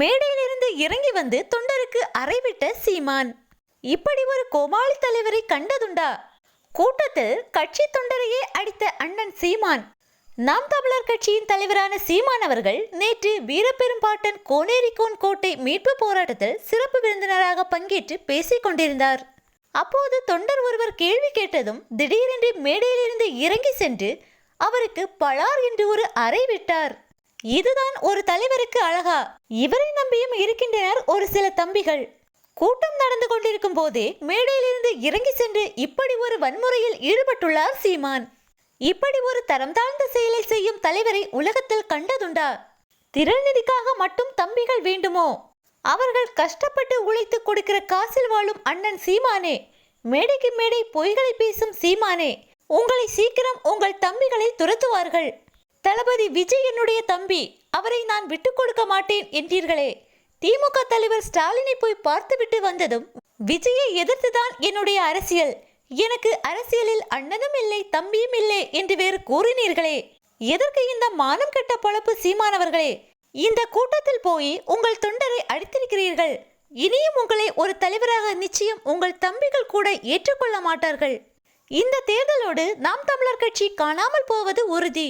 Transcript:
மேடையிலிருந்து இறங்கி வந்து தொண்டருக்கு அறைவிட்ட சீமான். இப்படி ஒரு கோமாளி தலைவரை கண்டதுண்டா? கூட்டத்தில் கட்சி தொண்டரையே அடித்த அண்ணன் சீமான். நாம் தமிழர் கட்சியின் தலைவரான சீமான் அவர்கள் நேற்று வீரபெரும்பாட்டன் கோனேரிக்கோன் கோட்டை மீட்பு போராட்டத்தில் சிறப்பு விருந்தினராக பங்கேற்று பேசிக் கொண்டிருந்தார். அப்போது தொண்டர் ஒருவர் கேள்வி கேட்டதும் திடீரென்று மேடையிலிருந்து இறங்கி சென்று அவருக்கு பளார் என்று ஒரு அறை விட்டார். இதுதான் ஒரு தலைவருக்கு அழகா. இவரை நம்பியும் இருக்கின்றனர் ஒரு சில தம்பிகள். கூட்டம் நடந்து கொண்டிருக்கும் போதே மேடையிலிருந்து இறங்கி சென்று இப்படி ஒரு வன்முறையில் ஈடுபட்டுள்ளார் சீமான். இப்படி ஒரு தரம் தாழ்ந்த செயலை செய்யும் தலைவரை உலகத்தில் கண்டதுண்டா? திறநிதிக்காக மட்டும் தம்பிகள் வேண்டுமோ? அவர்கள் கஷ்டப்பட்டு உழைத்து கொடுக்கிற காசில் வாழும் அண்ணன் சீமானே. மேடைக்கு மேடை பொய்களை பேசும் சீமானே. உங்களை சீக்கிரம் உங்கள் தம்பிகளை துரத்துவார்கள். தளபதி விஜய் என்னுடைய தம்பி அவரை நான் விட்டு கொடுக்க மாட்டேன் என்றீர்களே. திமுக தலைவர் ஸ்டாலினை போய் பார்த்துவிட்டு வந்ததும் விஜயை எதிர்த்துதான் என்னுடைய அரசியல். எனக்கு அரசியலில் அண்ணனும் இல்லை தம்பியும் இல்லை என்று வேறு கூறினீர்களே. எதற்கு இந்த மானம் கெட்ட பொழப்பு சீமானவர்களே? இந்த கூட்டத்தில் போய் உங்கள் தொண்டரை அடித்திருக்கிறீர்கள். இனியும் உங்களை ஒரு தலைவராக நிச்சயம் உங்கள் தம்பிகள் கூட ஏற்றுக்கொள்ள மாட்டார்கள். இந்த தேர்தலோடு நாம் தமிழர் கட்சி காணாமல் போவது உறுதி.